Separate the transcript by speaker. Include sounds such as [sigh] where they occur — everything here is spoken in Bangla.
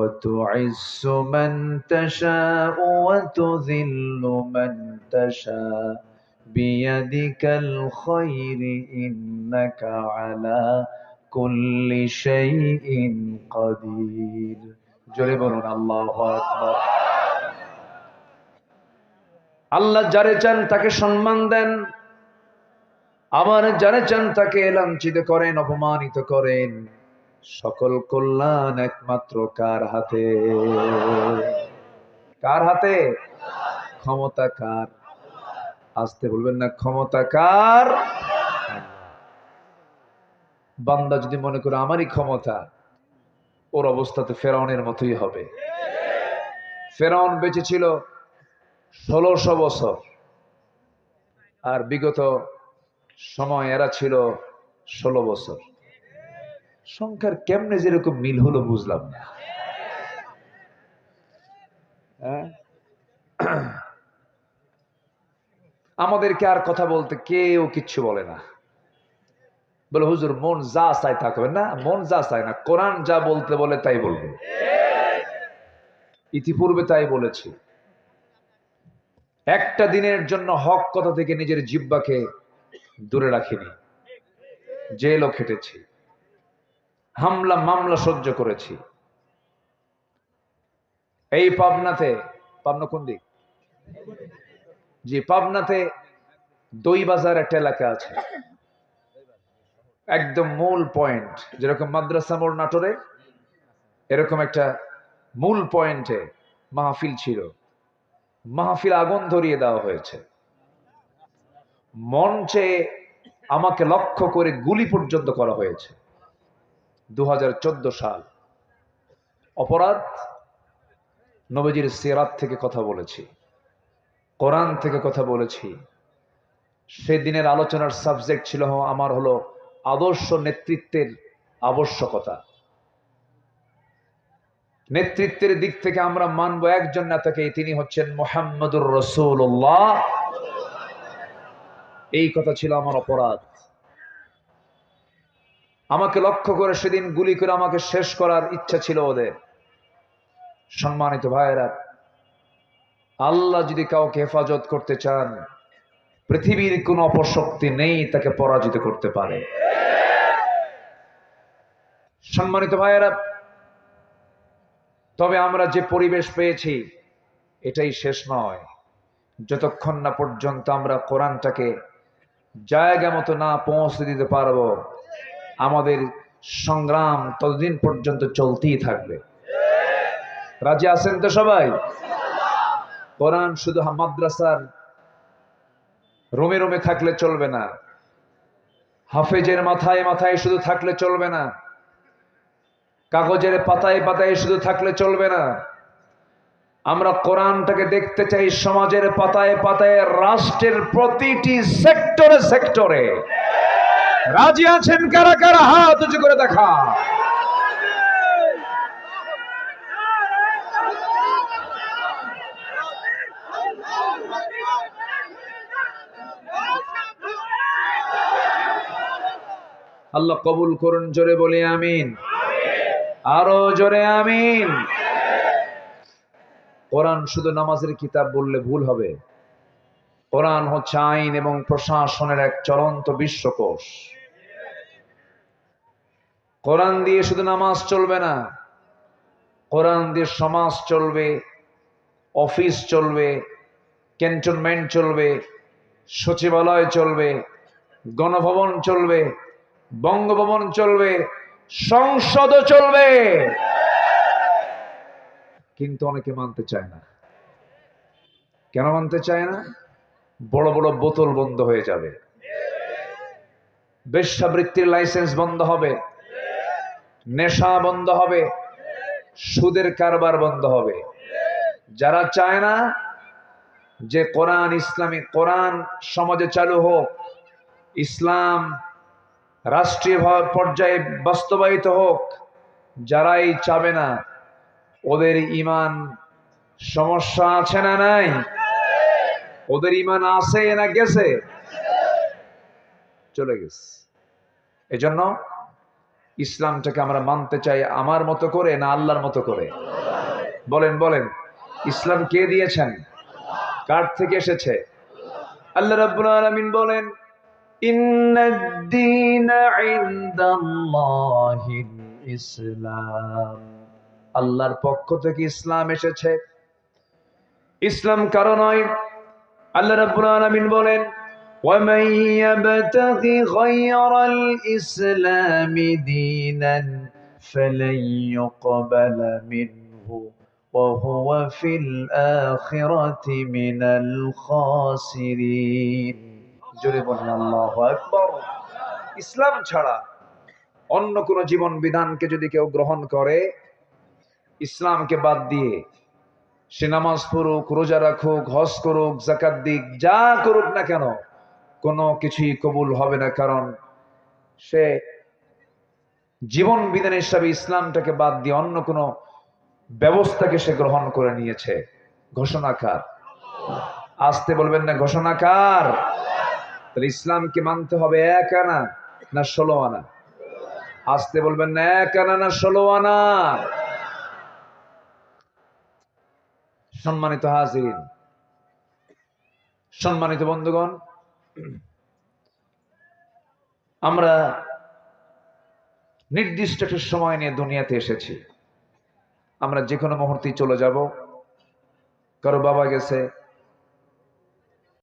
Speaker 1: وتعز من تشاء وتذل من تشاء بيدك الخير إنك على كل شيء قدير জোরে বলুন আল্লাহু আকবার আল্লাহ যারে চান তাকে সম্মান দেন আবার যারে চান তাকে লাঞ্ছিত করেন অপমানিত করেন সকল কল্যাণ একমাত্র কার হাতে? কার হাতে? ক্ষমতা কার? আসতে বলবেন না, ক্ষমতা কার? বান্দা যদি মনে করে আমারই ক্ষমতা, ওর অবস্থা তো ফেরাউনের মতোই হবে। ফেরাউন বেঁচে ছিল ষোলোশো বছর, আর বিগত সময় এরা ছিল ষোলো বছর। সংখ্যার কেমনে যেরকম মিল হলো বুঝলাম না। হ্যাঁ? [clears throat] আমাদেরকে আর কথা বলতে কেউ কিচ্ছু বলে না। বলে, হুজুর, মন যা চায় থাকবে না, মন যা চায় না, কোরআন যা বলতে বলে তাই বলবে। ইতিপূর্বে তাই বলেছি। একটা দিনের জন্য হক কথা থেকে নিজের জিব্বাকে দূরে রাখিনি। জেলও খেটেছি। হামলা, মামলা সহ্য করেছি। এই পাবনাতে, পাবনা কোন দিক? জি, পাবনাতে দই বাজার একটা এলাকা আছে। একদম মূল পয়েন্ট, যেরকম মাদ্রাসা মোড় নাটোরে, এরকম একটা মূল পয়েন্টে মাহফিল ছিল। মাহফিল আগুন ধরিয়ে দেওয়া হয়েছে। মঞ্চে আমাকে লক্ষ্য করে গুলি পর্যন্ত করা হয়েছে। দু হাজার চোদ্দ সাল। অপরাধ, নবজির সিরাত থেকে কথা বলেছি, কোরআন থেকে কথা বলেছি। সেদিনের আলোচনার সাবজেক্ট ছিল আমার হলো আদর্শ নেতৃত্বের আবশ্যকতা। নেতৃত্বের দিক থেকে আমরা মানব একজন নেতাকে তিনি হচ্ছেন মোহাম্মদুর রসুল্লাহ এই কথা ছিল আমার অপরাধ। আমাকে লক্ষ্য করে সেদিন গুলি করে আমাকে শেষ করার ইচ্ছা ছিল ওদের। সম্মানিত ভাইয়েরা, আল্লাহ যদি কাউকে হেফাজত করতে চান, পৃথিবীর কোন অপশক্তি নেই তাকে পরাজিত করতে পারে। সম্মানিত ভাইয়েরা, তবে আমরা যে পরিবেশ পেয়েছি, এটাই শেষ নয়। যতক্ষণ না পর্যন্ত আমরা কোরআনটাকে জায়গা মতো না পৌঁছে দিতে পারব আমাদের সংগ্রাম ততদিন পর্যন্ত চলতেই থাকবে। রাজি আছেন তো সবাই? কোরআন শুধু মাদ্রাসার রোমে রোমে থাকলে চলবে না। হাফেজের মাথায় মাথায় শুধু থাকলে চলবে না। কাগজের পাতায় পাতায় শুধু থাকলে চলবে না। আমরা কোরআনটাকে দেখতে চাই সমাজের পাতায় পাতায়, রাষ্ট্রের প্রতিটি সেক্টরে সেক্টরে। রাজি আছেন কারা কারা? হাত উঁচু করে দেখা। আল্লাহ কবুল করুন, জোরে বলি আমিন। আরও জোরে আমিন। কোরআন শুধু নামাজের কিতাব বললে ভুল হবে। কোরআন হচ্ছে আইন এবং প্রশাসনের এক চলন্ত বিশ্বকোষ। কোরআন দিয়ে শুধু নামাজ চলবে না, কোরআন দিয়ে সমাজ চলবে, অফিস চলবে, ক্যান্টনমেন্ট চলবে, সচিবালয় চলবে, গণভবন চলবে, বঙ্গভবন চলবে, সংসদও চলবে। কিন্তু অনেকে মানতে চায় না। কেন মানতে চায় না? বড় বড় বোতল বন্ধ হয়ে যাবে। বেশ্যাবৃত্তির লাইসেন্স বন্ধ হবে। নেশা বন্ধ হবে। সুদের কারবার বন্ধ হবে। যারা চায় না যে কোরআন ইসলামী, কোরআন সমাজে চালু হোক, ইসলাম রাষ্ট্রীয় পর্যায়ে বাস্তবায়িত হোক, যারাই চাবে না, ওদের ইমান সমস্যা আছে না নাই? ওদের ইমান আছে না গেছে? চলে গেছে। এজন্য ইসলামটাকে আমরা মানতে চাই আমার মতো করে না আল্লাহর মতো করে? বলেন বলেন, ইসলাম কে দিয়েছেন? কার থেকে এসেছে? আল্লাহ রাব্বুল আলামিন বলেন ইসলাম। আল্লাহর পক্ষ থেকে ইসলাম এসেছে। ইসলাম কারও নয় আল্লাহ রাব্বুল আলামিন বলেন ومن يبتغ غير الإسلام دينا فلن يقبل منه وهو في الآخرة من الخاسرين জোরে বলেন আল্লাহু আকবার ইসলাম ছাড়া অন্য কোন জীবন বিধানকে যদি কেউ গ্রহণ করে ইসলামকে বাদ দিয়ে সে নামাজ পড়ুক, রোজা রাখুক, হজ করুক জাকাত দিক, যা করুক না কেন, কোনো কিছুই কবুল হবে না। কারণ সে জীবন বিধান হিসাবে ইসলামটাকে বাদ দিয়ে অন্য কোনো ব্যবস্থাকে সে গ্রহণ করে নিয়েছে। ঘোষণাকার। আসতে বলবেন না ঘোষণাকার? তাহলে ইসলামকে মানতে হবে এক আনা না ষোলো আনা? আসতে বলবেন না এক আনা না ষোলো আনা? সম্মানিত হাজির, সম্মানিত বন্ধুগণ, আমরা নির্দিষ্ট একটা সময় নিয়ে দুনিয়াতে এসেছি। আমরা যে কোনো মুহূর্তেই চলে যাব। কারও বাবা গেছে